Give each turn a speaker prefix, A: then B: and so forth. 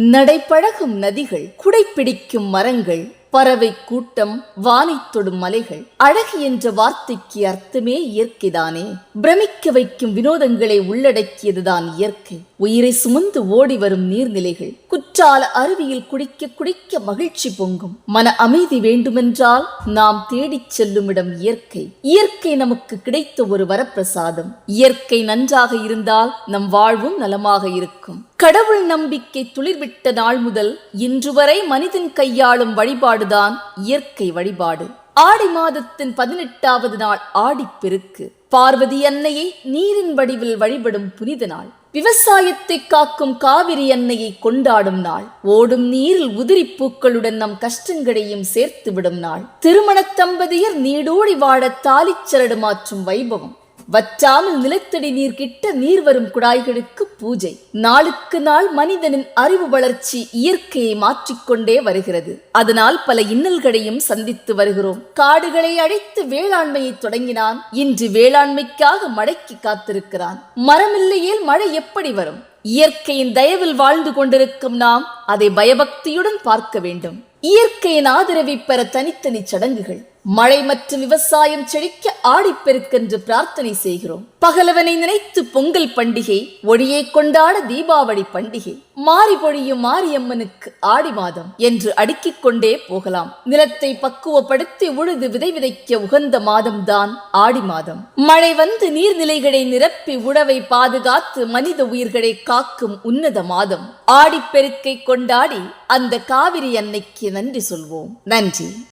A: நடைபழகும் நதிகள் குடைப்பிடிக்கும் மரங்கள் பறவை கூட்டம் வானை தொடும் மலைகள். அழகு என்ற வார்த்தைக்கு அர்த்தமே இயற்கைதானே. பிரமிக்க வைக்கும் வினோதங்களை உள்ளடக்கியதுதான் இயற்கை. உயிரை சுமந்து ஓடி வரும் நீர்நிலைகள். குற்றால அருவியில் குடிக்க குடிக்க மகிழ்ச்சி பொங்கும். மன அமைதி வேண்டுமென்றால் நாம் தேடிச் செல்லும் இடம் இயற்கை. இயற்கை நமக்கு கிடைத்த ஒரு வரப்பிரசாதம். இயற்கை நன்றாக இருந்தால் நம் வாழ்வும் நலமாக இருக்கும். கடவுள் நம்பிக்கை துளிர்விட்ட நாள் முதல் இன்று வரை மனிதன் கையாளும் வழிபாடுதான் இயற்கை வழிபாடு. ஆடி மாதத்தின் பதினெட்டாவது நாள் ஆடிப்பெருக்கு. பார்வதி அன்னையை நீரின் வடிவில் வழிபடும் புனித நாள். விவசாயத்தை காக்கும் காவிரி அன்னையை கொண்டாடும் நாள். ஓடும் நீரில் உதிரி பூக்களுடன் நம் கஷ்டங்களையும் சேர்த்து விடும் நாள். திருமண தம்பதியர் நீடோடி வாழ தாலிச்சரடு மாற்றும் வைபவம். வற்றாமல் நிலத்தடி நீர் கிட்ட நீர் வரும் குழாய்களுக்கு பூஜை. நாளுக்கு நாள் மனிதனின் அறிவு வளர்ச்சி இயற்கையை மாற்றிக்கொண்டே வருகிறது. அதனால் பல இன்னல்களையும் சந்தித்து வருகிறோம். காடுகளை அழைத்து வேளாண்மையை தொடங்கினான். இன்று வேளாண்மைக்காக மழைக்கு காத்திருக்கிறான். மரமில்லையேல் மழை எப்படி வரும்? இயற்கையின் தயவில் வாழ்ந்து கொண்டிருக்கும் நாம் அதை பயபக்தியுடன் பார்க்க வேண்டும். இயற்கையின் ஆதரவை பெற தனித்தனி சடங்குகள். மழை மற்றும் விவசாயம் செழிக்க ஆடிப்பெருக்கென்று பிரார்த்தனை செய்கிறோம். பகலவனை நினைத்து பொங்கல் பண்டிகை ஒளியை கொண்டாட தீபாவளி பண்டிகை. மாறி பொழியும் மாரியம்மனுக்கு ஆடி மாதம் என்று அடுக்கிக் கொண்டே போகலாம். நிலத்தை பக்குவப்படுத்தி உழுது விதை விதைக்க உகந்த மாதம்தான் ஆடி மாதம். மழை வந்து நீர்நிலைகளை நிரப்பி உழவை பாதுகாத்து மனித உயிர்களை காக்கும் உன்னத மாதம். ஆடிப்பெருக்கை கொண்டாடி அந்த காவிரி அன்னைக்கு நன்றி சொல்வோம். நன்றி.